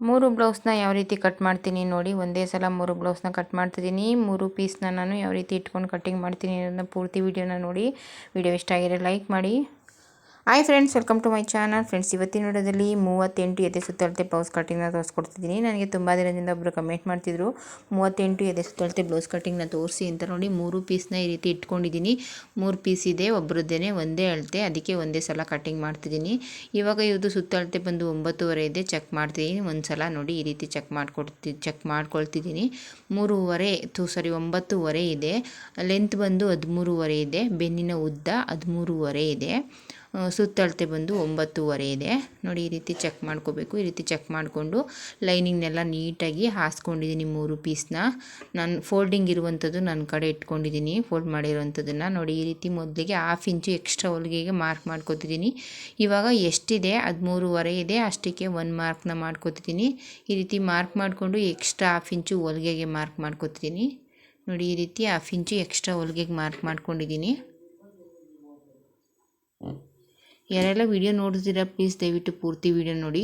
ಮೂರು ಬ್ಲೌಸ್ನ ಯಾವ ರೀತಿ ಕಟ್ ಮಾಡ್ತೀನಿ ನೋಡಿ, ಒಂದೇ ಸಲ ಮೂರು ಬ್ಲೌಸ್ನ ಕಟ್ ಮಾಡ್ತಿದ್ದೀನಿ. ಮೂರು ಪೀಸ್ನ ನಾನು ಯಾವ ರೀತಿ ಇಟ್ಕೊಂಡು ಕಟ್ಟಿಂಗ್ ಮಾಡ್ತೀನಿ ಅನ್ನೋದನ್ನ ಪೂರ್ತಿ ವೀಡಿಯೋನ ನೋಡಿ. ವಿಡಿಯೋ ಇಷ್ಟ ಆಗಿರೋ ಲೈಕ್ ಮಾಡಿ. Hi friends welcome to my channel friends ಇವತ್ತಿನ ವಿಡಿಯೋದಲ್ಲಿ ಮೂವತ್ತೆಂಟು ಎದೆ ಸುತ್ತಳತೆ ಬ್ಲೌಸ್ ಕಟ್ಟಿಂಗ್ನ ತೋರಿಸ್ಕೊಡ್ತಿದ್ದೀನಿ ನನಗೆ ತುಂಬ ದಿನದಿಂದ ಒಬ್ಬರು ಕಮೆಂಟ್ ಮಾಡ್ತಿದ್ರು. ಮೂವತ್ತೆಂಟು ಎದೆ ಸುತ್ತಳತೆ ಬ್ಲೌಸ್ ಕಟ್ಟಿಂಗ್ನ ತೋರಿಸಿ ಅಂತ ನೋಡಿ ಮೂರು ಪೀಸ್ನ ಈ ರೀತಿ ಇಟ್ಕೊಂಡಿದ್ದೀನಿ. ಮೂರು ಪೀಸ್ ಇದೆ ಒಬ್ಬರದ್ದೇನೆ ಒಂದೇ ಅಳತೆ, ಅದಕ್ಕೆ ಒಂದೇ ಸಲ ಕಟ್ಟಿಂಗ್ ಮಾಡ್ತಿದ್ದೀನಿ. ಇವಾಗ ಇವ್ರದ್ದು ಸುತ್ತಳತೆ ಬಂದು ಒಂಬತ್ತುವರೆ ಇದೆ ಚೆಕ್ ಮಾಡ್ತಿದ್ದೀನಿ. ಒಂದು ಸಲ ನೋಡಿ ಈ ರೀತಿ ಚೆಕ್ ಮಾಡಿಕೊಡ್ತಿ ಚೆಕ್ ಮಾಡ್ಕೊಳ್ತಿದ್ದೀನಿ. ಮೂರುವರೆ, ತು ಸಾರಿ ಒಂಬತ್ತುವರೆ ಇದೆ. ಲೆಂತ್ ಬಂದು ಹದಿಮೂರುವರೆ ಇದೆ. ಬೆನ್ನಿನ ಉದ್ದ ಹದಿಮೂರುವರೆ ಇದೆ. ಸುತ್ತಳತೆ ಬಂದು ಒಂಬತ್ತುವರೆ ಇದೆ. ನೋಡಿ, ಈ ರೀತಿ ಚೆಕ್ ಮಾಡ್ಕೋಬೇಕು. ಈ ರೀತಿ ಚೆಕ್ ಮಾಡಿಕೊಂಡು ಲೈನಿಂಗ್ನೆಲ್ಲ ನೀಟಾಗಿ ಹಾಸ್ಕೊಂಡಿದ್ದೀನಿ ಮೂರು ಪೀಸ್ನ ನಾನು ಫೋಲ್ಡಿಂಗ್ ಇರುವಂಥದ್ದು ನನ್ನ ಕಡೆ ಇಟ್ಕೊಂಡಿದ್ದೀನಿ. ಫೋಲ್ಡ್ ಮಾಡಿರುವಂಥದ್ದನ್ನು. ನೋಡಿ, ಈ ರೀತಿ ಮೊದಲಿಗೆ ಹಾಫ್ ಇಂಚು ಎಕ್ಸ್ಟ್ರಾ ಹೊಲಿಗೆಗೆ ಮಾರ್ಕ್ ಮಾಡ್ಕೋತಿದ್ದೀನಿ. ಇವಾಗ ಎಷ್ಟಿದೆ? ಹದಿಮೂರುವರೆ ಇದೆ. ಅಷ್ಟಕ್ಕೆ ಒಂದು ಮಾರ್ಕ್ನ ಮಾಡ್ಕೋತಿದ್ದೀನಿ. ಈ ರೀತಿ ಮಾರ್ಕ್ ಮಾಡಿಕೊಂಡು ಎಕ್ಸ್ಟ್ರಾ ಹಾಫ್ ಇಂಚು ಹೊಲಿಗೆಗೆ ಮಾರ್ಕ್ ಮಾಡ್ಕೋತಿದ್ದೀನಿ. ನೋಡಿ, ಈ ರೀತಿ ಹಾಫ್ ಇಂಚು ಎಕ್ಸ್ಟ್ರಾ ಹೊಲಿಗೆಗೆ ಮಾರ್ಕ್ ಮಾಡ್ಕೊಂಡಿದ್ದೀನಿ. ಯಾರೆಲ್ಲ ವಿಡಿಯೋ ನೋಡ್ತೀರಾ ಪ್ಲೀಸ್ ದಯವಿಟ್ಟು ಪೂರ್ತಿ ವಿಡಿಯೋ ನೋಡಿ.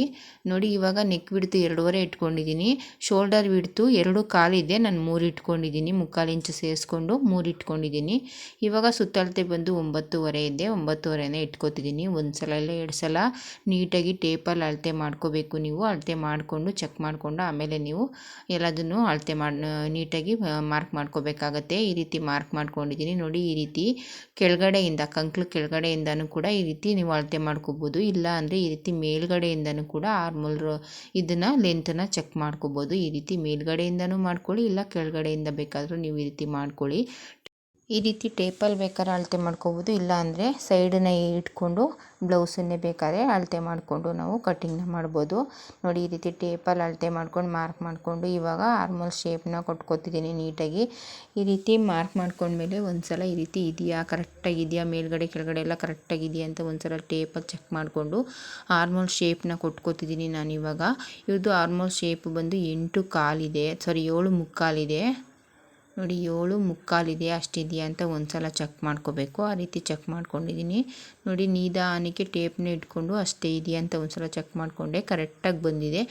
ನೋಡಿ, ಇವಾಗ ನೆಕ್ ಬಿಡ್ತು ಎರಡೂವರೆ ಇಟ್ಕೊಂಡಿದ್ದೀನಿ. ಶೋಲ್ಡರ್ ಬಿಡ್ತು ಎರಡು ಕಾಲಿದೆ ನಾನು ಮೂರು ಇಟ್ಕೊಂಡಿದ್ದೀನಿ. ಮುಕ್ಕಾಲು ಇಂಚು ಸೇರಿಸ್ಕೊಂಡು ಮೂರು ಇಟ್ಕೊಂಡಿದ್ದೀನಿ. ಇವಾಗ ಸುತ್ತಳತೆ ಬಂದು ಒಂಬತ್ತುವರೆ ಇದೆ, ಒಂಬತ್ತುವರೆನೇ ಇಟ್ಕೊತಿದ್ದೀನಿ. ಒಂದು ಸಲ ಇಲ್ಲ, ಎರಡು ಸಲ ನೀಟಾಗಿ ಟೇಪಲ್ಲಿ ಅಳತೆ ಮಾಡ್ಕೋಬೇಕು ನೀವು. ಅಳತೆ ಮಾಡಿಕೊಂಡು ಚೆಕ್ ಮಾಡಿಕೊಂಡು ಆಮೇಲೆ ನೀವು ಎಲ್ಲದನ್ನು ಅಳತೆ ಮಾಡಿ, ನೀಟಾಗಿ ಮಾರ್ಕ್ ಮಾಡ್ಕೋಬೇಕಾಗತ್ತೆ. ಈ ರೀತಿ ಮಾರ್ಕ್ ಮಾಡ್ಕೊಂಡಿದ್ದೀನಿ. ನೋಡಿ, ಈ ರೀತಿ ಕೆಳಗಡೆಯಿಂದ ಕಂಕ್ಳು ಕೆಳಗಡೆಯಿಂದನೂ ಕೂಡ ಈ ರೀತಿ ನೀವು ಅಳತೆ ಮಾಡ್ಕೋಬೋದು. ಇಲ್ಲ ಅಂದರೆ ಈ ರೀತಿ ಮೇಲ್ಗಡೆಯಿಂದನೂ ಕೂಡ ಆರ್ಮೋಲ್ ಇದನ್ನು ಲೆಂತನ್ನು ಚೆಕ್ ಮಾಡ್ಕೋಬೋದು. ಈ ರೀತಿ ಮೇಲ್ಗಡೆಯಿಂದನೂ ಮಾಡ್ಕೊಳ್ಳಿ, ಇಲ್ಲ ಕೆಳಗಡೆಯಿಂದ ಬೇಕಾದರೂ ನೀವು ಈ ರೀತಿ ಮಾಡ್ಕೊಳ್ಳಿ. ಈ ರೀತಿ ಟೇಪಲ್ಲಿ ಬೇಕಾದ್ರೆ ಅಳತೆ ಮಾಡ್ಕೋಬೋದು ಇಲ್ಲ ಅಂದರೆ ಸೈಡನ್ನ ಇಟ್ಕೊಂಡು ಬ್ಲೌಸನ್ನೇ ಬೇಕಾದ್ರೆ ಅಳತೆ ಮಾಡಿಕೊಂಡು ನಾವು ಕಟ್ಟಿಂಗ್ನ ಮಾಡ್ಬೋದು. ನೋಡಿ, ಈ ರೀತಿ ಟೇಪಲ್ಲಿ ಅಳತೆ ಮಾಡ್ಕೊಂಡು ಮಾರ್ಕ್ ಮಾಡಿಕೊಂಡು ಇವಾಗ ಆರ್ಮಲ್ ಶೇಪ್ನ ಕೊಟ್ಕೋತಿದ್ದೀನಿ ನೀಟಾಗಿ. ಈ ರೀತಿ ಮಾರ್ಕ್ ಮಾಡ್ಕೊಂಡ್ಮೇಲೆ ಒಂದು ಸಲ ಈ ರೀತಿ ಇದೆಯಾ ಕರೆಕ್ಟಾಗಿದೆಯಾ ಮೇಲ್ಗಡೆ ಕೆಳಗಡೆ ಎಲ್ಲ ಕರೆಕ್ಟಾಗಿದೆಯಾ ಅಂತ ಒಂದು ಸಲ ಟೇಪಲ್ಲಿ ಚೆಕ್ ಮಾಡಿಕೊಂಡು ಆರ್ಮಲ್ ಶೇಪ್ನ ಕೊಟ್ಕೋತಿದ್ದೀನಿ ನಾನು ಇವಾಗ ಇವ್ರದ್ದು ಆರ್ಮೋಲ್ ಶೇಪ್ ಬಂದು ಎಂಟು ಕಾಲಿದೆ ಸಾರಿ ಏಳು ಮುಕ್ಕಾಲಿದೆ. ನೋಡಿ, ಏಳು ಮುಕ್ಕಾಲಿದೆಯಾ ಅಷ್ಟಿದೆಯಾ ಅಂತ ಒಂದು ಸಲ ಚೆಕ್ ಮಾಡ್ಕೋಬೇಕು. ಆ ರೀತಿ ಚೆಕ್ ಮಾಡ್ಕೊಂಡಿದ್ದೀನಿ. ನೋಡಿ, ನಿಧಾನಕ್ಕೆ ಟೇಪ್ನ ಇಟ್ಕೊಂಡು ಅಷ್ಟೇ ಇದೆಯಾ ಅಂತ ಒಂದು ಸಲ ಚೆಕ್ ಮಾಡಿಕೊಂಡೆ ಕರೆಕ್ಟಾಗಿ ಬಂದಿದೆ.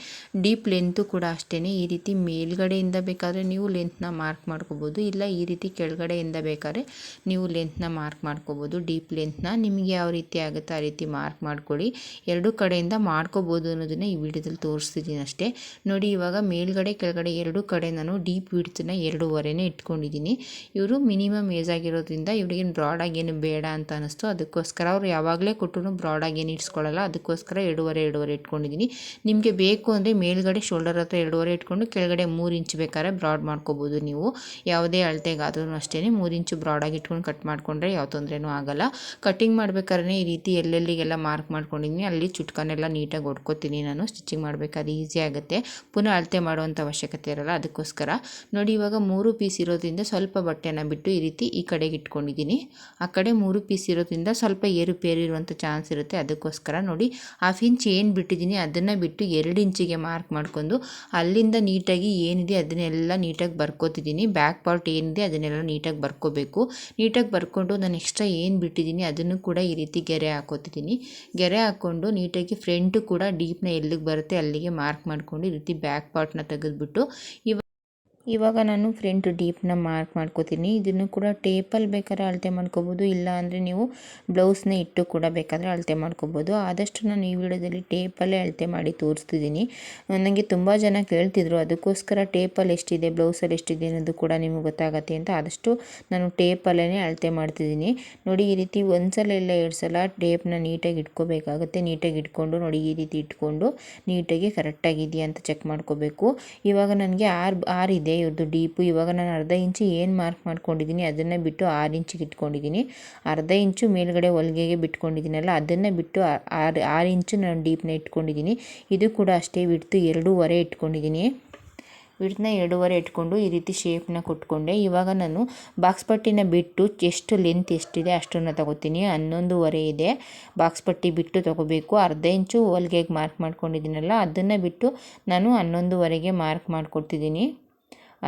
ಡೀಪ್ ಲೆಂತು ಕೂಡ ಅಷ್ಟೇ ಈ ರೀತಿ ಮೇಲ್ಗಡೆಯಿಂದ ಬೇಕಾದರೆ ನೀವು ಲೆಂತ್ನ ಮಾರ್ಕ್ ಮಾಡ್ಕೋಬೋದು. ಇಲ್ಲ, ಈ ರೀತಿ ಕೆಳಗಡೆಯಿಂದ ಬೇಕಾದ್ರೆ ನೀವು ಲೆಂತ್ನ ಮಾರ್ಕ್ ಮಾಡ್ಕೋಬೋದು. ಡೀಪ್ ಲೆಂತ್ನ ನಿಮಗೆ ಯಾವ ರೀತಿ ಆಗುತ್ತೆ ಆ ರೀತಿ ಮಾರ್ಕ್ ಮಾಡ್ಕೊಳ್ಳಿ. ಎರಡು ಕಡೆಯಿಂದ ಮಾಡ್ಕೋಬೋದು ಅನ್ನೋದನ್ನು ಈ ವಿಡಿಯೋದಲ್ಲಿ ತೋರಿಸ್ತಿದ್ದೀನಿ ಅಷ್ಟೇ. ನೋಡಿ, ಇವಾಗ ಮೇಲ್ಗಡೆ, ಕೆಳಗಡೆ ಎರಡು ಕಡೆ ನಾನು ಡೀಪ್ ವಿಡ್ತನ್ನ ಎರಡೂವರೆನೇ ಇಟ್ಕೊಂಡಿದ್ದೀನಿ. ಇವರು ಮಿನಿಮಮ್ ಏಜ್ ಆಗಿರೋದ್ರಿಂದ ಇವ್ರಿಗೇನು ಬ್ರಾಡಾಗಿ ಏನು ಬೇಡ ಅಂತ ಅನ್ನಿಸ್ತು ಅದಕ್ಕೋಸ್ಕರ ಅವ್ರು ಯಾವಾಗಲೇ ಕೊಟ್ಟರು ಬ್ರಾಡಾಗಿ ಏನು ಇಟ್ಸ್ಕೊಳ್ಳಲ್ಲ ಅದಕ್ಕೋಸ್ಕರ ಎರಡೂವರೆ ಎರಡೂವರೆ ಇಟ್ಕೊಂಡಿದ್ದೀನಿ. ನಿಮಗೆ ಬೇಕು ಅಂದರೆ ಮೇಲ್ಗಡೆ ಶೋಲ್ಡರ್ ಹತ್ರ ಎರಡೂವರೆ ಇಟ್ಕೊಂಡು ಕೆಳಗಡೆ ಮೂರು ಇಂಚ್ ಬೇಕಾದ್ರೆ ಬ್ರಾಡ್ ಮಾಡ್ಕೋಬೋದು ನೀವು. ಯಾವುದೇ ಅಳತೆಗಾದ್ರೂ ಅಷ್ಟೇ ಮೂರು ಇಂಚು ಬ್ರಾಡಾಗಿ ಇಟ್ಕೊಂಡು ಕಟ್ ಮಾಡಿಕೊಂಡ್ರೆ ಯಾವ ತೊಂದರೆನೂ ಆಗಲ್ಲ. ಕಟ್ಟಿಂಗ್ ಮಾಡ್ಬೇಕಾದ್ರೆ ಈ ರೀತಿ ಎಲ್ಲೆಲ್ಲಿಗೆಲ್ಲ ಮಾರ್ಕ್ ಮಾಡ್ಕೊಂಡಿದ್ದೀನಿ ಅಲ್ಲಿ ಚುಟ್ಕನೆಲ್ಲ ನೀಟಾಗಿ ಹೊಡ್ಕೊತೀನಿ ನಾನು. ಸ್ಟಿಚಿಂಗ್ ಮಾಡಬೇಕಾದ್ರೆ ಈಸಿ ಆಗುತ್ತೆ. ಪುನಃ ಅಳತೆ ಮಾಡುವಂಥ ಅವಶ್ಯಕತೆ ಇರಲ್ಲ. ಅದಕ್ಕೋಸ್ಕರ ನೋಡಿ ಇವಾಗ ಮೂರು ಪೀಸ್ ಇರೋದ್ರಿಂದ ಸ್ವಲ್ಪ ಬಟ್ಟೆನ ಬಿಟ್ಟು ಈ ರೀತಿ ಈ ಕಡೆಗೆ ಇಟ್ಕೊಂಡಿದ್ದೀನಿ. ಆ ಕಡೆ ಮೂರು ಪೀಸ್ ಇರೋದ್ರಿಂದ ಸ್ವಲ್ಪ ಏರುಪೇರು ಇರುವಂಥ ಚಾನ್ಸ್ ಇರುತ್ತೆ. ಅದಕ್ಕೋಸ್ಕರ ನೋಡಿ ಹಾಫ್ ಇಂಚ್ ಏನು ಬಿಟ್ಟಿದ್ದೀನಿ ಅದನ್ನು ಬಿಟ್ಟು ಎರಡು ಇಂಚಿಗೆ ಮಾರ್ಕ್ ಮಾಡ್ಕೊಂಡು ಅಲ್ಲಿಂದ ನೀಟಾಗಿ ಏನಿದೆ ಅದನ್ನೆಲ್ಲ ನೀಟಾಗಿ ಬರ್ಕೋತಿದ್ದೀನಿ. ಬ್ಯಾಕ್ ಪಾರ್ಟ್ ಏನಿದೆ ಅದನ್ನೆಲ್ಲ ನೀಟಾಗಿ ಬರ್ಕೋಬೇಕು. ನೀಟಾಗಿ ಬರ್ಕೊಂಡು ನಾನು ಎಕ್ಸ್ಟ್ರಾ ಏನು ಬಿಟ್ಟಿದ್ದೀನಿ ಅದನ್ನು ಕೂಡ ಈ ರೀತಿ ಗೆರೆ ಹಾಕೋತಿದ್ದೀನಿ. ಗೆರೆ ಹಾಕ್ಕೊಂಡು ನೀಟಾಗಿ ಫ್ರಂಟು ಕೂಡ ಡೀಪ್ನ ಎಲ್ಲಿಗೆ ಬರುತ್ತೆ ಅಲ್ಲಿಗೆ ಮಾರ್ಕ್ ಮಾಡಿಕೊಂಡು ಈ ರೀತಿ ಬ್ಯಾಕ್ ಪಾರ್ಟ್ನ ತೆಗೆದುಬಿಟ್ಟು ಇವಾಗ ಇವಾಗ ನಾನು ಫ್ರಂಟ್ ಡೀಪ್ನ ಮಾರ್ಕ್ ಮಾಡ್ಕೋತೀನಿ. ಇದನ್ನು ಕೂಡ ಟೇಪಲ್ಲಿ ಬೇಕಾದ್ರೆ ಅಳತೆ ಮಾಡ್ಕೋಬೋದು ಇಲ್ಲ ಅಂದರೆ ನೀವು ಬ್ಲೌಸ್ನ ಇಟ್ಟು ಕೂಡ ಬೇಕಾದರೆ ಅಳತೆ ಮಾಡ್ಕೋಬೋದು. ಆದಷ್ಟು ನಾನು ಈ ವಿಡಿಯೋದಲ್ಲಿ ಟೇಪಲ್ಲೇ ಅಳತೆ ಮಾಡಿ ತೋರಿಸ್ತಿದ್ದೀನಿ. ನನಗೆ ತುಂಬ ಜನ ಕೇಳ್ತಿದ್ರು, ಅದಕ್ಕೋಸ್ಕರ ಟೇಪಲ್ಲಿ ಎಷ್ಟಿದೆ, ಬ್ಲೌಸಲ್ಲಿ ಎಷ್ಟಿದೆ ಅನ್ನೋದು ಕೂಡ ನಿಮಗೆ ಗೊತ್ತಾಗತ್ತೆ ಅಂತ. ಆದಷ್ಟು ನಾನು ಟೇಪಲ್ಲೇ ಅಳತೆ ಮಾಡ್ತಿದ್ದೀನಿ. ನೋಡಿ, ಈ ರೀತಿ ಒಂದು ಸಲ ಇಲ್ಲ, ಎರಡು ಸಲ ಟೇಪ್ನ ನೀಟಾಗಿ ಇಟ್ಕೋಬೇಕಾಗುತ್ತೆ. ನೀಟಾಗಿ ಇಟ್ಕೊಂಡು, ನೋಡಿ, ಈ ರೀತಿ ಇಟ್ಕೊಂಡು ನೀಟಾಗಿ ಕರೆಕ್ಟಾಗಿದೆಯಾ ಅಂತ ಚೆಕ್ ಮಾಡ್ಕೋಬೇಕು. ಇವಾಗ ನನಗೆ ಆರು ಆರು ಇದೆ ಇವ್ರದ್ದು ಡೀಪು. ಇವಾಗ ನಾನು ಅರ್ಧ ಇಂಚು ಏನು ಮಾರ್ಕ್ ಮಾಡ್ಕೊಂಡಿದ್ದೀನಿ, ಅದನ್ನು ಬಿಟ್ಟು ಆರು ಇಂಚಿಗೆ ಇಟ್ಕೊಂಡಿದ್ದೀನಿ. ಅರ್ಧ ಇಂಚು ಮೇಲ್ಗಡೆ ಹೊಲಿಗೆಗೆ ಬಿಟ್ಕೊಂಡಿದ್ದೀನಲ್ಲ, ಅದನ್ನು ಬಿಟ್ಟು ಆರು ಆರು ಇಂಚು ನಾನು ಡೀಪ್ನ ಇಟ್ಕೊಂಡಿದ್ದೀನಿ. ಇದು ಕೂಡ ಅಷ್ಟೇ ಬಿಡ್ತು ಎರಡೂವರೆ ಇಟ್ಕೊಂಡಿದ್ದೀನಿ. ವಿಡ್ತನ್ನ ಎರಡೂವರೆ ಇಟ್ಕೊಂಡು ಈ ರೀತಿ ಶೇಪ್ನ ಕೊಟ್ಕೊಂಡೆ. ಇವಾಗ ನಾನು ಬಾಕ್ಸ್ ಪಟ್ಟಿನ ಬಿಟ್ಟು ಎಷ್ಟು ಲೆಂತ್ ಎಷ್ಟಿದೆ ಅಷ್ಟನ್ನು ತಗೋತೀನಿ. ಹನ್ನೊಂದುವರೆ ಇದೆ. ಬಾಕ್ಸ್ ಪಟ್ಟಿ ಬಿಟ್ಟು ತಗೋಬೇಕು. ಅರ್ಧ ಇಂಚು ಹೊಲಿಗೆಗೆ ಮಾರ್ಕ್ ಮಾಡ್ಕೊಂಡಿದ್ದೀನಲ್ಲ, ಅದನ್ನು ಬಿಟ್ಟು ನಾನು ಹನ್ನೊಂದುವರೆಗೆ ಮಾರ್ಕ್ ಮಾಡ್ಕೊಡ್ತಿದ್ದೀನಿ.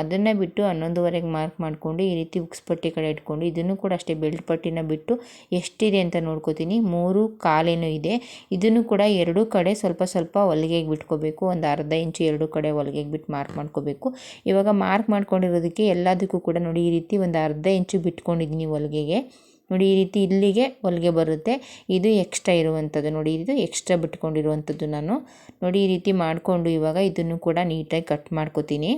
ಅದನ್ನು ಬಿಟ್ಟು ಹನ್ನೊಂದುವರೆಗೆ ಮಾರ್ಕ್ ಮಾಡಿಕೊಂಡು ಈ ರೀತಿ ಉಕ್ಸ್ ಪಟ್ಟಿ ಕಡೆ ಇಟ್ಕೊಂಡು ಇದನ್ನು ಕೂಡ ಅಷ್ಟೇ ಬೆಲ್ಟ್ ಪಟ್ಟಿನ ಬಿಟ್ಟು ಎಷ್ಟಿದೆ ಅಂತ ನೋಡ್ಕೋತೀನಿ. ಮೂರು ಕಾಲೇನು ಇದೆ. ಇದನ್ನು ಕೂಡ ಎರಡು ಕಡೆ ಸ್ವಲ್ಪ ಸ್ವಲ್ಪ ಹೊಲಿಗೆಗೆ ಬಿಟ್ಕೋಬೇಕು. ಒಂದು ಅರ್ಧ ಇಂಚು ಎರಡು ಕಡೆ ಹೊಲಿಗೆಗೆ ಬಿಟ್ಟು ಮಾರ್ಕ್ ಮಾಡ್ಕೋಬೇಕು. ಇವಾಗ ಮಾರ್ಕ್ ಮಾಡ್ಕೊಂಡಿರೋದಕ್ಕೆ ಎಲ್ಲದಕ್ಕೂ ಕೂಡ ನೋಡಿ ಈ ರೀತಿ ಒಂದು ಅರ್ಧ ಇಂಚು ಬಿಟ್ಕೊಂಡಿದ್ದೀನಿ ಹೊಲಿಗೆಗೆ. ನೋಡಿ ಈ ರೀತಿ ಇಲ್ಲಿಗೆ ಹೊಲಿಗೆ ಬರುತ್ತೆ. ಇದು ಎಕ್ಸ್ಟ್ರಾ ಇರುವಂಥದ್ದು. ನೋಡಿ ಇದು ಎಕ್ಸ್ಟ್ರಾ ಬಿಟ್ಕೊಂಡಿರುವಂಥದ್ದು ನಾನು. ನೋಡಿ ಈ ರೀತಿ ಮಾಡಿಕೊಂಡು ಇವಾಗ ಇದನ್ನು ಕೂಡ ನೀಟಾಗಿ ಕಟ್ ಮಾಡ್ಕೋತೀನಿ.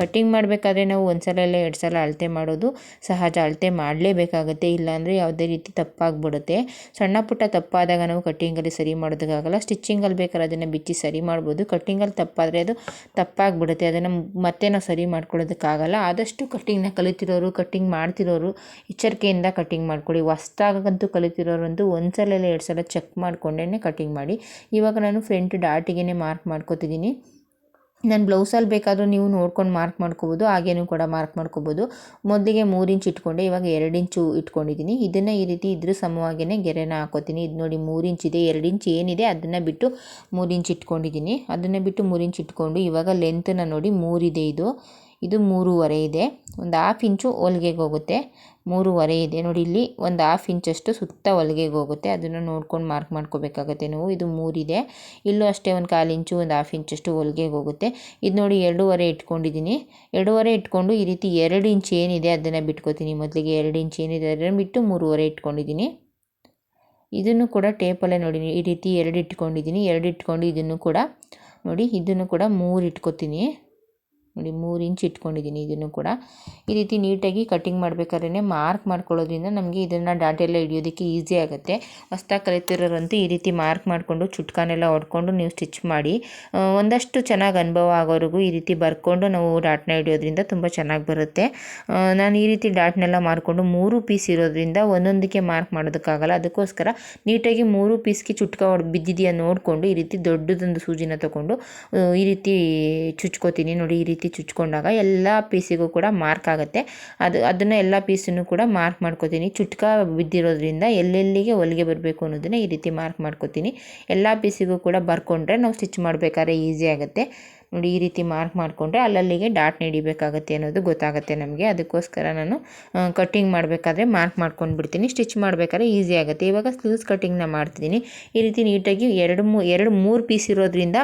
ಕಟ್ಟಿಂಗ್ ಮಾಡಬೇಕಾದ್ರೆ ನಾವು ಒಂದು ಸಲ ಇಲ್ಲ ಎರಡು ಸಲ ಅಳತೆ ಮಾಡೋದು ಸಹಜ. ಅಳತೆ ಮಾಡಲೇಬೇಕಾಗುತ್ತೆ, ಇಲ್ಲಾಂದರೆ ಯಾವುದೇ ರೀತಿ ತಪ್ಪಾಗ್ಬಿಡುತ್ತೆ. ಸಣ್ಣ ಪುಟ್ಟ ತಪ್ಪಾದಾಗ ನಾವು ಕಟ್ಟಿಂಗಲ್ಲಿ ಸರಿ ಮಾಡೋದಕ್ಕಾಗಲ್ಲ. ಸ್ಟಿಚ್ಚಿಂಗಲ್ಲಿ ಬೇಕಾದ್ರೆ ಅದನ್ನು ಬಿಚ್ಚಿ ಸರಿ ಮಾಡ್ಬೋದು. ಕಟ್ಟಿಂಗಲ್ಲಿ ತಪ್ಪಾದರೆ ಅದು ತಪ್ಪಾಗ್ಬಿಡುತ್ತೆ. ಅದನ್ನು ಮತ್ತೆ ನಾವು ಸರಿ ಮಾಡ್ಕೊಳ್ಳೋದಕ್ಕಾಗಲ್ಲ. ಆದಷ್ಟು ಕಟ್ಟಿಂಗ್ನ ಕಲಿತಿರೋರು ಕಟ್ಟಿಂಗ್ ಮಾಡ್ತಿರೋರು ಎಚ್ಚರಿಕೆಯಿಂದ ಕಟ್ಟಿಂಗ್ ಮಾಡ್ಕೊಳ್ಳಿ. ಹೊಸ್ದಾಗಂತೂ ಕಲಿತಿರೋರಂತೂ ಒಂದು ಸಲ ಇಲ್ಲ ಎರಡು ಸಲ ಚೆಕ್ ಮಾಡಿಕೊಂಡೇ ಕಟ್ಟಿಂಗ್ ಮಾಡಿ. ಇವಾಗ ನಾನು ಫ್ರಂಟ್ ಡಾಟಿಗೆ ಮಾರ್ಕ್ ಮಾಡ್ಕೊತಿದ್ದೀನಿ. ನಾನು ಬ್ಲೌಸಲ್ಲಿ ಬೇಕಾದರೂ ನೀವು ನೋಡ್ಕೊಂಡು ಮಾರ್ಕ್ ಮಾಡ್ಕೋಬೋದು, ಹಾಗೇನೂ ಕೂಡ ಮಾರ್ಕ್ ಮಾಡ್ಕೋಬೋದು. ಮೊದಲಿಗೆ ಮೂರು ಇಂಚ್ ಇಟ್ಕೊಂಡೆ, ಇವಾಗ ಎರಡು ಇಂಚು ಇಟ್ಕೊಂಡಿದ್ದೀನಿ ಇದನ್ನು ಈ ರೀತಿ ಇದ್ರ ಸಮವಾಗಿಯೇ ಗೆರೆನ ಹಾಕೋತೀನಿ. ಇದು ನೋಡಿ ಮೂರು ಇಂಚ್ ಇದೆ, ಎರಡು ಇಂಚ್ ಏನಿದೆ, ಅದನ್ನು ಬಿಟ್ಟು ಮೂರು ಇಂಚ್ ಇಟ್ಕೊಂಡಿದ್ದೀನಿ ಅದನ್ನು ಬಿಟ್ಟು ಮೂರು ಇಂಚ್ ಇಟ್ಕೊಂಡು ಇವಾಗ ಲೆಂತನ್ನು ನೋಡಿ ಮೂರಿದೆ ಇದು. ಇದು ಮೂರುವರೆ ಇದೆ. ಒಂದು ಹಾಫ್ ಇಂಚು ಹೊಲಿಗೆಗೆ ಹೋಗುತ್ತೆ. ಮೂರುವರೆ ಇದೆ. ನೋಡಿ, ಇಲ್ಲಿ ಒಂದು ಹಾಫ್ ಇಂಚಷ್ಟು ಸುತ್ತ ಹೊಲಿಗೆಗೆ ಹೋಗುತ್ತೆ. ಅದನ್ನು ನೋಡ್ಕೊಂಡು ಮಾರ್ಕ್ ಮಾಡ್ಕೋಬೇಕಾಗುತ್ತೆ ನಾವು. ಇದು ಮೂರಿದೆ. ಇಲ್ಲೂ ಅಷ್ಟೇ ಒಂದು ಕಾಲು ಇಂಚು ಒಂದು ಹಾಫ್ ಇಂಚಷ್ಟು ಹೊಲಿಗೆಗೆ ಹೋಗುತ್ತೆ. ಇದು ನೋಡಿ, ಎರಡೂವರೆ ಇಟ್ಕೊಂಡಿದ್ದೀನಿ. ಎರಡೂವರೆ ಇಟ್ಕೊಂಡು ಈ ರೀತಿ ಎರಡು ಇಂಚ್ ಏನಿದೆ ಅದನ್ನು ಬಿಟ್ಕೋತೀನಿ. ಮೊದಲಿಗೆ ಎರಡು ಇಂಚ್ ಏನಿದೆ ಅದನ್ನು ಬಿಟ್ಟು ಮೂರುವರೆ ಇಟ್ಕೊಂಡಿದ್ದೀನಿ. ಇದನ್ನು ಕೂಡ ಟೇಪಲ್ಲೇ ನೋಡಿ, ಈ ರೀತಿ ಎರಡು ಇಟ್ಕೊಂಡಿದ್ದೀನಿ. ಎರಡು ಇಟ್ಕೊಂಡು ಇದನ್ನು ಕೂಡ ನೋಡಿ, ಇದನ್ನು ಕೂಡ ಮೂರು ಇಟ್ಕೊತೀನಿ. ನೋಡಿ, ಮೂರು ಇಂಚ್ ಇಟ್ಕೊಂಡಿದ್ದೀನಿ ಇದನ್ನು ಕೂಡ. ಈ ರೀತಿ ನೀಟಾಗಿ ಕಟ್ಟಿಂಗ್ ಮಾಡಬೇಕಾದ್ರೆ ಮಾರ್ಕ್ ಮಾಡ್ಕೊಳ್ಳೋದ್ರಿಂದ ನಮಗೆ ಇದನ್ನು ಡಾಟೆಲ್ಲ ಹಿಡಿಯೋದಕ್ಕೆ ಈಸಿ ಆಗುತ್ತೆ. ಹೊಸ್ದಾಗಿ ಕಲಿತಿರೋರಂತೂ ಈ ರೀತಿ ಮಾರ್ಕ್ ಮಾಡಿಕೊಂಡು ಚುಟ್ಕಾನೆಲ್ಲ ಹೊಡ್ಕೊಂಡು ನೀವು ಸ್ಟಿಚ್ ಮಾಡಿ ಒಂದಷ್ಟು ಚೆನ್ನಾಗಿ ಅನುಭವ ಆಗೋವರೆಗೂ ಈ ರೀತಿ ಬರ್ಕೊಂಡು ನಾವು ಡಾಟ್ನ ಹಿಡಿಯೋದ್ರಿಂದ ತುಂಬ ಚೆನ್ನಾಗಿ ಬರುತ್ತೆ. ನಾನು ಈ ರೀತಿ ಡಾಟ್ನೆಲ್ಲ ಮಾಡಿಕೊಂಡು ಮೂರು ಪೀಸ್ ಇರೋದ್ರಿಂದ ಒಂದೊಂದಕ್ಕೆ ಮಾರ್ಕ್ ಮಾಡೋದಕ್ಕಾಗಲ್ಲ. ಅದಕ್ಕೋಸ್ಕರ ನೀಟಾಗಿ ಮೂರು ಪೀಸ್ಗೆ ಚುಟ್ಕ ಹೊಡ್ ಬಿದ್ದಿದೆಯಾ ನೋಡಿಕೊಂಡು ಈ ರೀತಿ ದೊಡ್ಡದೊಂದು ಸೂಜಿನ ತೊಗೊಂಡು ಈ ರೀತಿ ಚುಚ್ಕೋತೀನಿ. ನೋಡಿ, ಈ ರೀತಿ ಚುಚ್ಕೊಂಡಾಗ ಎಲ್ಲ ಪೀಸಿಗೂ ಕೂಡ ಮಾರ್ಕ್ ಆಗುತ್ತೆ. ಅದು, ಅದನ್ನು ಎಲ್ಲ ಪೀಸನ್ನು ಕೂಡ ಮಾರ್ಕ್ ಮಾಡ್ಕೋತೀನಿ. ಚುಟ್ಕ ಬಿದ್ದಿರೋದ್ರಿಂದ ಎಲ್ಲೆಲ್ಲಿಗೆ ಹೊಲಿಗೆ ಬರಬೇಕು ಅನ್ನೋದನ್ನು ಈ ರೀತಿ ಮಾರ್ಕ್ ಮಾಡ್ಕೋತೀನಿ. ಎಲ್ಲ ಪೀಸಿಗೂ ಕೂಡ ಬರ್ಕೊಂಡ್ರೆ ನಾವು ಸ್ಟಿಚ್ ಮಾಡಬೇಕಾದ್ರೆ ಈಸಿ ಆಗುತ್ತೆ. ನೋಡಿ ಈ ರೀತಿ ಮಾರ್ಕ್ ಮಾಡಿಕೊಂಡ್ರೆ ಅಲ್ಲಲ್ಲಿಗೆ ಡಾಟ್ ಹಿಡಿಬೇಕಾಗತ್ತೆ ಅನ್ನೋದು ಗೊತ್ತಾಗುತ್ತೆ ನಮಗೆ. ಅದಕ್ಕೋಸ್ಕರ ನಾನು ಕಟ್ಟಿಂಗ್ ಮಾಡಬೇಕಾದ್ರೆ ಮಾರ್ಕ್ ಮಾಡ್ಕೊಂಡು ಬಿಡ್ತೀನಿ ಸ್ಟಿಚ್ ಮಾಡಬೇಕಾದ್ರೆ ಈಸಿ ಆಗುತ್ತೆ. ಇವಾಗ ಸ್ಲೀವ್ಸ್ ಕಟ್ಟಿಂಗ್ನ ಮಾಡ್ತಿದ್ದೀನಿ. ಈ ರೀತಿ ನೀಟಾಗಿ ಎರಡು ಮೂ, ಎರಡು ಮೂರು ಪೀಸ್ ಇರೋದ್ರಿಂದ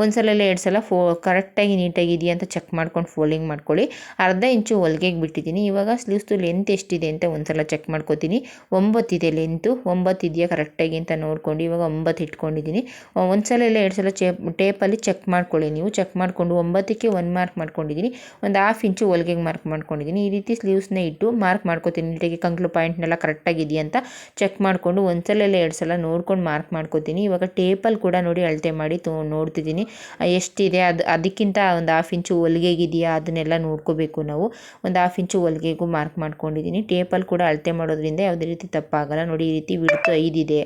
ಒಂದು ಸಲ ಇಲ್ಲ ಎರಡು ಸಲ ಫೋ ಕರೆಕ್ಟಾಗಿ ನೀಟಾಗಿ ಇದೆಯಾ ಅಂತ ಚೆಕ್ ಮಾಡ್ಕೊಂಡು ಫೋಲ್ಡಿಂಗ್ ಮಾಡ್ಕೊಳ್ಳಿ. ಅರ್ಧ ಇಂಚು ಹೊಲಿಗೆಗೆ ಬಿಟ್ಟಿದ್ದೀನಿ ಇವಾಗ ಸ್ಲೂಸ್ದು ಲೆಂತ್ ಎಷ್ಟಿದೆ ಅಂತ ಒಂದು ಸಲ ಚೆಕ್ ಮಾಡ್ಕೋತೀನಿ ಒಂಬತ್ತಿದೆ ಲೆಂತು ಒಂಬತ್ತು ಇದೆಯಾ ಕರೆಕ್ಟಾಗಿ ಅಂತ ನೋಡ್ಕೊಂಡು ಇವಾಗ ಒಂಬತ್ತು ಇಟ್ಕೊಂಡಿದ್ದೀನಿ. ಒಂದು ಸಲ ಇಲ್ಲ ಎರಡು ಸಲ ಚೇಪ್ ಟೇಪಲ್ಲಿ ಚೆಕ್ ಮಾಡ್ಕೊಳ್ಳಿ ನೀವು. ಚೆಕ್ ಚೆಕ್ ಮಾಡಿಕೊಂಡು ಒಂಬತ್ತಕ್ಕೆ ಒಂದು ಮಾರ್ಕ್ ಮಾಡ್ಕೊಂಡಿದ್ದೀನಿ. ಒಂದು ಹಾಫ್ ಇಂಚು ಹೊಲಿಗೆಗೆ ಮಾರ್ಕ್ ಮಾಡ್ಕೊಂಡಿದ್ದೀನಿ. ಈ ರೀತಿ ಸ್ಲೀವ್ಸ್ನ ಇಟ್ಟು ಮಾರ್ಕ್ ಮಾಡ್ಕೋತೀನಿ. ನೀಟಾಗಿ ಕಂಕ್ಲು ಪಾಯಿಂಟ್ನೆಲ್ಲ ಕರೆಕ್ಟಾಗಿದೆಯಾ ಅಂತ ಚೆಕ್ ಮಾಡಿಕೊಂಡು ಒಂದು ಸಲ ಎರಡು ಸಲ ನೋಡ್ಕೊಂಡು ಮಾರ್ಕ್ ಮಾಡ್ಕೋತೀನಿ. ಇವಾಗ ಟೇಪಲ್ ಕೂಡ ನೋಡಿ ಅಳತೆ ಮಾಡಿ ತೋ ನೋಡ್ತಿದ್ದೀನಿ. ಎಷ್ಟಿದೆ? ಅದು, ಅದಕ್ಕಿಂತ ಒಂದು ಹಾಫ್ ಇಂಚು ಹೊಲಿಗೆಗಿದೆಯಾ? ಅದನ್ನೆಲ್ಲ ನೋಡ್ಕೋಬೇಕು ನಾವು. ಒಂದು ಹಾಫ್ ಇಂಚು ಹೊಲಿಗೆಗೂ ಮಾರ್ಕ್ ಮಾಡ್ಕೊಂಡಿದ್ದೀನಿ. ಟೇಪಲ್ ಕೂಡ ಅಳತೆ ಮಾಡೋದ್ರಿಂದ ಯಾವುದೇ ರೀತಿ ತಪ್ಪಾಗಲ್ಲ. ನೋಡಿ ಈ ರೀತಿ ಬಿಡ್ತು ಐದಿದೆ.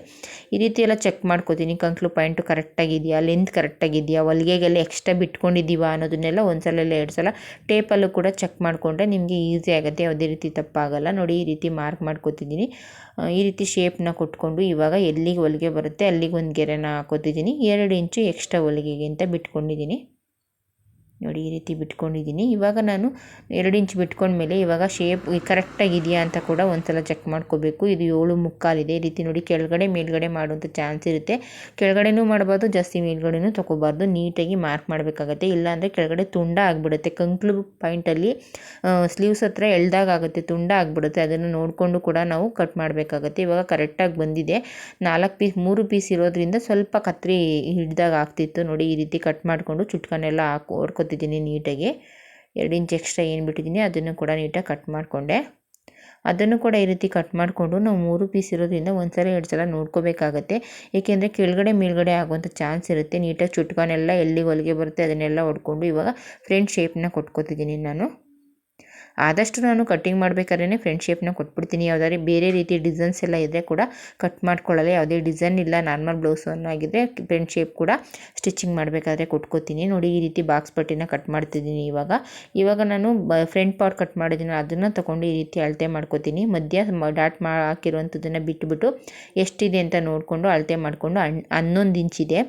ಈ ರೀತಿ ಎಲ್ಲ ಚೆಕ್ ಮಾಡ್ಕೋತೀನಿ. ಕಂಕ್ಲು ಪಾಯಿಂಟು ಕರೆಕ್ಟಾಗಿದೆಯಾ ಲೆಂತ್ ಕರೆಕ್ಟಾಗಿದೆಯಾ ಹೊಲಿಗೆಗೆಲ್ಲ ಎಕ್ಸ್ಟ್ರಾ ಬಿಟ್ಟು ಇಟ್ಕೊಂಡಿದ್ದೀವ ಅನ್ನೋದನ್ನೆಲ್ಲ ಒಂದು ಸಲ ಇಲ್ಲ ಎರಡು ಸಲ ಟೇಪಲ್ಲೂ ಕೂಡ ಚೆಕ್ ಮಾಡಿಕೊಂಡ್ರೆ ನಿಮಗೆ ಈಸಿ ಆಗುತ್ತೆ. ಯಾವುದೇ ರೀತಿ ತಪ್ಪಾಗಲ್ಲ. ನೋಡಿ, ಈ ರೀತಿ ಮಾರ್ಕ್ ಮಾಡ್ಕೊತಿದ್ದೀನಿ. ಈ ರೀತಿ ಶೇಪ್ನ ಕೊಟ್ಕೊಂಡು ಇವಾಗ ಎಲ್ಲಿಗೆ ಹೊಲಿಗೆ ಬರುತ್ತೆ, ಅಲ್ಲಿಗೆ ಒಂದು ಗೆರೆನ ಹಾಕೋತಿದ್ದೀನಿ. ಎರಡು ಇಂಚು ಎಕ್ಸ್ಟ್ರಾ ಹೊಲಿಗೆಗೆ ಅಂತ ಬಿಟ್ಕೊಂಡಿದ್ದೀನಿ. ನೋಡಿ ಈ ರೀತಿ ಬಿಟ್ಕೊಂಡಿದ್ದೀನಿ. ಇವಾಗ ನಾನು ಎರಡು ಇಂಚ್ ಬಿಟ್ಕೊಂಡ್ಮೇಲೆ ಇವಾಗ ಶೇಪ್ ಕರೆಕ್ಟಾಗಿದೆಯಾ ಅಂತ ಕೂಡ ಒಂದ್ಸಲ ಚೆಕ್ ಮಾಡ್ಕೋಬೇಕು. ಇದು ಏಳು ಮುಕ್ಕಾಲಿದೆ ಈ ರೀತಿ ನೋಡಿ ಕೆಳಗಡೆ ಮೇಲ್ಗಡೆ ಮಾಡುವಂಥ ಚಾನ್ಸ್ ಇರುತ್ತೆ. ಕೆಳಗಡೆನೂ ಮಾಡಬಾರ್ದು ಜಾಸ್ತಿ ಮೇಲ್ಗಡೆನೂ ತೊಗೋಬಾರ್ದು. ನೀಟಾಗಿ ಮಾರ್ಕ್ ಮಾಡಬೇಕಾಗತ್ತೆ. ಇಲ್ಲಾಂದರೆ ಕೆಳಗಡೆ ತುಂಡ ಆಗಿಬಿಡುತ್ತೆ. ಕಂಕ್ಲು ಪಾಯಿಂಟಲ್ಲಿ ಸ್ಲೀವ್ಸ್ ಹತ್ರ ಎಳ್ದಾಗ ಆಗುತ್ತೆ. ತುಂಡ ಆಗಿಬಿಡುತ್ತೆ. ಅದನ್ನು ನೋಡಿಕೊಂಡು ಕೂಡ ನಾವು ಕಟ್ ಮಾಡಬೇಕಾಗತ್ತೆ. ಇವಾಗ ಕರೆಕ್ಟಾಗಿ ಬಂದಿದೆ. ನಾಲ್ಕು ಪೀಸ್ ಮೂರು ಪೀಸ್ ಇರೋದ್ರಿಂದ ಸ್ವಲ್ಪ ಕತ್ರಿ ಹಿಡ್ದಾಗ ಆಗ್ತಿತ್ತು. ನೋಡಿ ಈ ರೀತಿ ಕಟ್ ಮಾಡಿಕೊಂಡು ಚುಟ್ಕನೆಲ್ಲ ಹಾಕಿ ಇಟ್ಕೊತಿದ್ದೀನಿ ನೀಟಾಗಿ. ಎರಡು ಇಂಚ್ ಎಕ್ಸ್ಟ್ರಾ ಏನು ಬಿಟ್ಟಿದ್ದೀನಿ ಅದನ್ನು ಕೂಡ ನೀಟಾಗಿ ಕಟ್ ಮಾಡಿಕೊಂಡೆ. ಅದನ್ನು ಕೂಡ ಈ ರೀತಿ ಕಟ್ ಮಾಡಿಕೊಂಡು ನಾವು ಮೂರು ಪೀಸ್ ಇರೋದ್ರಿಂದ ಒಂದು ಸಲ ಎರಡು ಸಲ ನೋಡ್ಕೋಬೇಕಾಗತ್ತೆ. ಏಕೆಂದರೆ ಕೆಳಗಡೆ ಮೇಲ್ಗಡೆ ಆಗುವಂಥ ಚಾನ್ಸ್ ಇರುತ್ತೆ. ನೀಟಾಗಿ ಚುಟ್ಕಾನೆಲ್ಲ ಎಲ್ಲಿ ಹೊಲಿಗೆ ಬರುತ್ತೆ ಅದನ್ನೆಲ್ಲ ಹೊಡ್ಕೊಂಡು ಇವಾಗ ಫ್ರೆಂಡ್ ಶೇಪ್ನ ಕೊಟ್ಕೋತಿದ್ದೀನಿ ನಾನು. ಆದಷ್ಟು ನಾನು ಕಟ್ಟಿಂಗ್ ಮಾಡ್ಬೇಕಾದ್ರೆ ಫ್ರೆಂಡ್ ಶೇಪ್ನ ಕೊಟ್ಬಿಡ್ತೀನಿ. ಯಾವುದಾದ್ರೆ ಬೇರೆ ರೀತಿ ಡಿಸೈನ್ಸ್ ಎಲ್ಲ ಇದ್ದರೆ ಕೂಡ ಕಟ್ ಮಾಡ್ಕೊಳ್ಳಲ್ಲ. ಯಾವುದೇ ಡಿಸೈನ್ ಇಲ್ಲ ನಾರ್ಮಲ್ ಬ್ಲೌಸ್ ಆಗಿದ್ದರೆ ಫ್ರೆಂಡ್ ಶೇಪ್ ಕೂಡ ಸ್ಟಿಚಿಂಗ್ ಮಾಡಬೇಕಾದ್ರೆ ಕೊಟ್ಕೋತೀನಿ. ನೋಡಿ, ಈ ರೀತಿ ಬಾಕ್ಸ್ ಪಟ್ಟಿನ ಕಟ್ ಮಾಡ್ತಿದ್ದೀನಿ ಇವಾಗ. ಇವಾಗ ನಾನು ಫ್ರಂಟ್ ಪಾರ್ಟ್ ಕಟ್ ಮಾಡಿದ್ದೀನಿ. ಅದನ್ನು ತಗೊಂಡು ಈ ರೀತಿ ಅಳತೆ ಮಾಡ್ಕೋತೀನಿ. ಮಧ್ಯ ಡಾಟ್ ಮಾ, ಹಾಕಿರುವಂಥದ್ದನ್ನು ಬಿಟ್ಬಿಟ್ಟು ಎಷ್ಟಿದೆ ಅಂತ ನೋಡಿಕೊಂಡು ಅಳತೆ ಮಾಡಿಕೊಂಡು ಹನ್ನೊಂದು ಇಂಚಿದೆ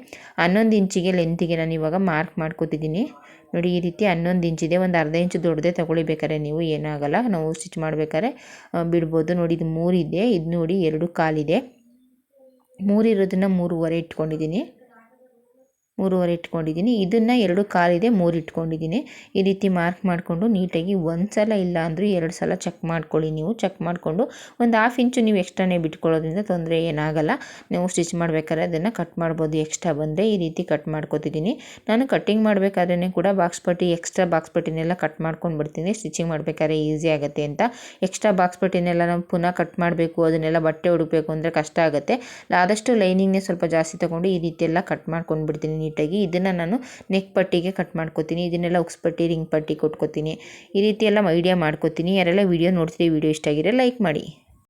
ಹನ್ನೊಂದು ಇಂಚಿಗೆ ಲೆಂತಿಗೆ ನಾನು ಇವಾಗ ಮಾರ್ಕ್ ಮಾಡ್ಕೋತಿದ್ದೀನಿ. ನೋಡಿ, ಈ ರೀತಿ ಹನ್ನೊಂದು ಇಂಚಿದೆ, ಒಂದು ಅರ್ಧ ಇಂಚು ದೊಡ್ಡದೇ ಬೇಕಾದ್ರೆ ನೀವು ಏನಾಗಲ್ಲ, ನಾವು ಸ್ಟಿಚ್ ಮಾಡಬೇಕಾದ್ರೆ ಬಿಡ್ಬೋದು. ನೋಡಿ, ಇದು ಮೂರಿದೆ, ಇದು ನೋಡಿ ಎರಡು ಕಾಲಿದೆ. ಮೂರಿರೋದನ್ನು ಮೂರುವರೆ ಇಟ್ಕೊಂಡಿದ್ದೀನಿ. ಮೂರುವರೆ ಇಟ್ಕೊಂಡಿದ್ದೀನಿ. ಇದನ್ನು ಎರಡು ಕಾಲಿದೆ, ಮೂರು ಇಟ್ಕೊಂಡಿದ್ದೀನಿ. ಈ ರೀತಿ ಮಾರ್ಕ್ ಮಾಡಿಕೊಂಡು ನೀಟಾಗಿ ಒಂದು ಸಲ ಇಲ್ಲ ಅಂದರೂ ಎರಡು ಸಲ ಚೆಕ್ ಮಾಡ್ಕೊಳ್ಳಿ ನೀವು. ಚೆಕ್ ಮಾಡಿಕೊಂಡು ಒಂದು ಹಾಫ್ ಇಂಚು ನೀವು ಎಕ್ಸ್ಟ್ರಾನೇ ಬಿಟ್ಕೊಳ್ಳೋದ್ರಿಂದ ತೊಂದರೆ ಏನಾಗಲ್ಲ. ನೀವು ಸ್ಟಿಚ್ ಮಾಡಬೇಕಾದ್ರೆ ಅದನ್ನು ಕಟ್ ಮಾಡ್ಬೋದು ಎಕ್ಸ್ಟ್ರಾ ಬಂದರೆ. ಈ ರೀತಿ ಕಟ್ ಮಾಡ್ಕೊತಿದ್ದೀನಿ. ನಾನು ಕಟ್ಟಿಂಗ್ ಮಾಡಬೇಕಾದ್ರೇ ಕೂಡ ಬಾಕ್ಸ್ ಪಟ್ಟಿ, ಎಕ್ಸ್ಟ್ರಾ ಬಾಕ್ಸ್ ಪಟ್ಟಿನೆಲ್ಲ ಕಟ್ ಮಾಡ್ಕೊಂಡು ಬಿಡ್ತೀನಿ. ಸ್ಟಿಚಿಂಗ್ ಮಾಡಬೇಕಾದ್ರೆ ಈಸಿ ಆಗುತ್ತೆ ಅಂತ. ಎಕ್ಸ್ಟ್ರಾ ಬಾಕ್ಸ್ ಪಟ್ಟಿನೆಲ್ಲ ನಾವು ಪುನಃ ಕಟ್ ಮಾಡಬೇಕು, ಅದನ್ನೆಲ್ಲ ಬಟ್ಟೆ ಹುಡುಕಬೇಕು ಅಂದರೆ ಕಷ್ಟ ಆಗುತ್ತೆ. ಆದಷ್ಟು ಲೈನಿಂಗ್ನೇ ಸ್ವಲ್ಪ ಜಾಸ್ತಿ ತೊಗೊಂಡು ಈ ರೀತಿ ಎಲ್ಲ ಕಟ್ ಮಾಡ್ಕೊಂಡು ಬಿಡ್ತೀನಿ. ನೀಟಾಗಿ ಇದನ್ನು ನಾನು ನೆಕ್ ಪಟ್ಟಿಗೆ ಕಟ್ ಮಾಡ್ಕೋತೀನಿ, ಇದನ್ನೆಲ್ಲ ಉಕ್ಸ್ ಪಟ್ಟಿ ರಿಂಗ್ ಪಟ್ಟಿ ಕೊಟ್ಕೋತೀನಿ. ಈ ರೀತಿ ಎಲ್ಲ ಐಡಿಯಾ ಮಾಡ್ಕೋತೀನಿ. ಯಾರೆಲ್ಲ ವೀಡಿಯೋ ನೋಡ್ತೀರಿ ವೀಡಿಯೋ ಇಷ್ಟ ಆಗಿದ್ರೆ ಲೈಕ್ ಮಾಡಿ.